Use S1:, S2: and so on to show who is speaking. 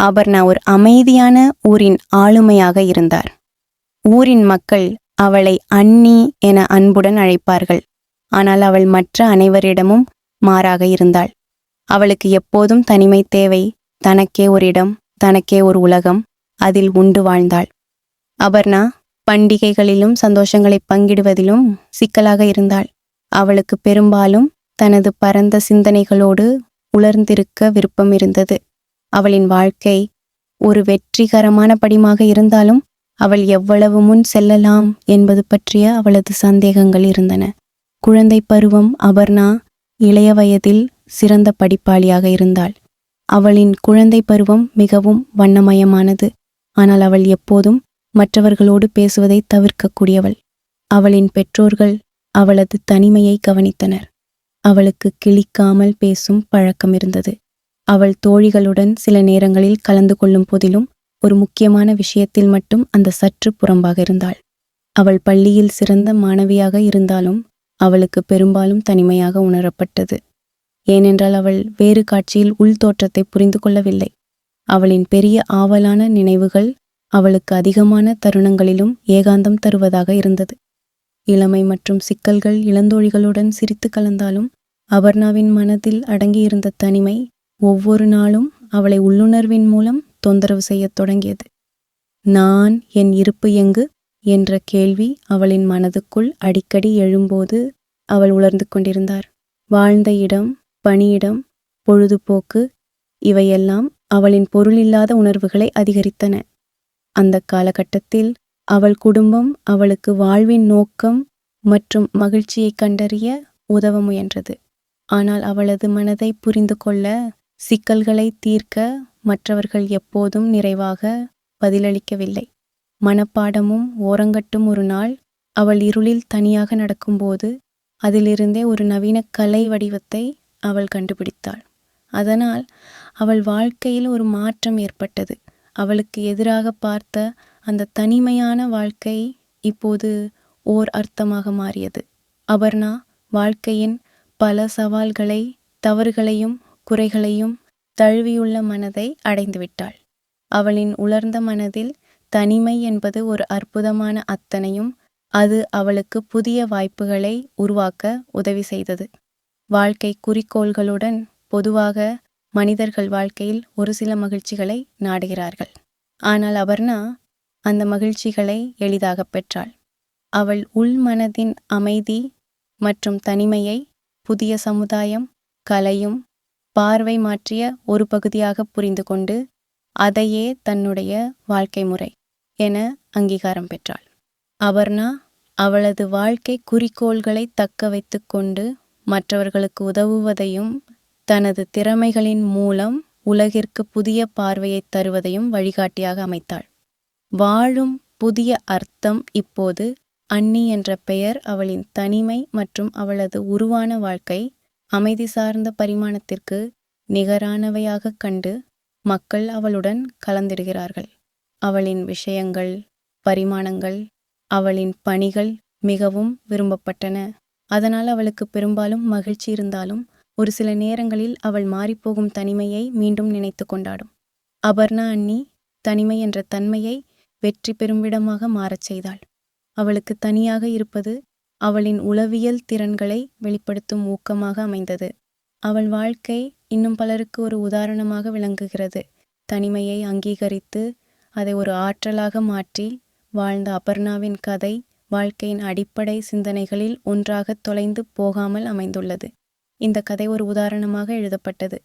S1: அபர்ணா ஒரு அமைதியான ஊரின் ஆளுமையாக இருந்தார். ஊரின் மக்கள் அவளை அண்ணி என அன்புடன் அழைப்பார்கள். ஆனால் அவள் மற்ற அனைவரிடமும் மாறாக இருந்தாள். அவளுக்கு எப்போதும் தனிமை தேவை. தனக்கே ஒரு இடம் தனக்கே ஒரு உலகம் அதில் உண்டு வாழ்ந்தாள். அபர்ணா பண்டிகைகளிலும் சந்தோஷங்களை பங்கிடுவதிலும் சிக்கலாக இருந்தாள். அவளுக்கு பெரும்பாலும் தனது பரந்த சிந்தனைகளோடு உலர்ந்திருக்க விருப்பம் இருந்தது. அவளின் வாழ்க்கை ஒரு வெற்றிகரமான படிமாக இருந்தாலும் அவள் எவ்வளவு முன் செல்லலாம் என்பது பற்றிய அவளது சந்தேகங்கள் இருந்தன. குழந்தை பருவம் அபர்ணா இளைய வயதில் சிறந்த படிப்பாளியாக இருந்தாள். அவளின் குழந்தை பருவம் மிகவும் வண்ணமயமானது. ஆனால் அவள் எப்போதும் மற்றவர்களோடு பேசுவதை தவிர்க்கக்கூடியவள். அவளின் பெற்றோர்கள் அவளது தனிமையை கவனித்தனர். அவளுக்கு கிழிக்காமல் பேசும் பழக்கம் இருந்தது. அவள் தோழிகளுடன் சில நேரங்களில் கலந்து கொள்ளும் போதிலும் ஒரு முக்கியமான விஷயத்தில் மட்டும் அந்த சற்று புறம்பாக இருந்தாள். அவள் பள்ளியில் சிறந்த மாணவியாக இருந்தாலும் அவளுக்கு பெரும்பாலும் தனிமையாக உணரப்பட்டது. ஏனென்றால் அவள் வேறு காட்சியில் உள்தோற்றத்தை புரிந்து கொள்ளவில்லை. அவளின் பெரிய ஆவலான நினைவுகள் அவளுக்கு அதிகமான தருணங்களிலும் ஏகாந்தம் தருவதாக இருந்தது. இளமை மற்றும் சிக்கல்கள் இளந்தோழிகளுடன் சிரித்து கலந்தாலும் அபர்ணாவின் மனதில் அடங்கியிருந்த தனிமை ஒவ்வொரு நாளும் அவளை உள்ளுணர்வின் மூலம் தொந்தரவு செய்யத் தொடங்கியது. நான் என் இருப்பு எங்கு? என்ற கேள்வி அவளின் மனதுக்குள் அடிக்கடி எழும்போது அவள் உணர்ந்து கொண்டிருந்தார். வாழ்ந்த இடம் பணியிடம் பொழுதுபோக்கு இவையெல்லாம் அவளின் பொருளில்லாத உணர்வுகளை அதிகரித்தன. அந்த காலகட்டத்தில் அவள் குடும்பம் அவளுக்கு வாழ்வின் நோக்கம் மற்றும் மகிழ்ச்சியை கண்டறிய உதவ முயன்றது. ஆனால் அவளது மனதை புரிந்து கொள்ள சிக்கல்களை தீர்க்க மற்றவர்கள் எப்போதும் நிறைவாக பதிலளிக்கவில்லை. மனப்பாடமும் ஓரங்கட்டும் ஒரு நாள் அவள் இருளில் தனியாக நடக்கும்போது அதிலிருந்தே ஒரு நவீன கலை வடிவத்தை அவள் கண்டுபிடித்தாள். அதனால் அவள் வாழ்க்கையில் ஒரு மாற்றம் ஏற்பட்டது. அவளுக்கு எதிராக பார்த்த அந்த தனிமையான வாழ்க்கை இப்போது ஓர் அர்த்தமாக மாறியது. அபர்ணா வாழ்க்கையின் பல சவால்களை தவறுகளையும் குறைகளையும் தழுவியுள்ள மனதை அடைந்துவிட்டாள். அவளின் உலர்ந்த மனதில் தனிமை என்பது ஒரு அற்புதமான அத்தனையும் அது அவளுக்கு புதிய வாய்ப்புகளை உருவாக்க உதவி செய்தது. வாழ்க்கை குறிக்கோள்களுடன் பொதுவாக மனிதர்கள் வாழ்க்கையில் ஒரு சில மகிழ்ச்சிகளை நாடுகிறார்கள். ஆனால் அபர்ணா அந்த மகிழ்ச்சிகளை எளிதாக பெற்றாள். அவள் உள் மனதின் அமைதி மற்றும் தனிமையை புதிய சமுதாயம் கலையும் பார்வை மாற்றிய ஒரு பகுதியாக புரிந்து கொண்டு அதையே தன்னுடைய வாழ்க்கை முறை என அங்கீகாரம் பெற்றாள். அபர்ணா அவளது வாழ்க்கை குறிக்கோள்களை தக்க வைத்துக்கொண்டு மற்றவர்களுக்கு உதவுவதையும் தனது திறமைகளின் மூலம் உலகிற்கு புதிய பார்வையை தருவதையும் வழிகாட்டியாக அமைத்தாள். வாழும் புதிய அர்த்தம் இப்போது அன்னி என்ற பெயர் அவளின் தனிமை மற்றும் அவளது உருவான வாழ்க்கை அமைதி சார்ந்த பரிமாணத்திற்கு நிகரானவையாக கண்டு மக்கள் அவளுடன் கலந்திடுகிறார்கள். அவளின் விஷயங்கள் பரிமாணங்கள் அவளின் பணிகள் மிகவும் விரும்பப்பட்டன. அதனால் அவளுக்கு பெரும்பாலும் மகிழ்ச்சி இருந்தாலும் ஒரு சில நேரங்களில் அவள் மாறிப்போகும் தனிமையை மீண்டும் நினைத்து கொண்டாடும். அபர்ணா அண்ணி தனிமை என்ற தன்மையை வெற்றி பெறுமிடமாக மாறச் செய்தாள். அவளுக்கு தனியாக இருப்பது அவளின் உளவியல் திறன்களை வெளிப்படுத்தும் ஊக்கமாக அமைந்தது. அவள் வாழ்க்கை இன்னும் பலருக்கு ஒரு உதாரணமாக விளங்குகிறது. தனிமையை அங்கீகரித்து அதை ஒரு ஆற்றலாக மாற்றி வாழ்ந்த அபர்ணாவின் கதை வாழ்க்கையின் அடிப்படை சிந்தனைகளில் ஒன்றாக தொலைந்து போகாமல் அமைந்துள்ளது. இந்த கதை ஒரு உதாரணமாக எழுதப்பட்டது.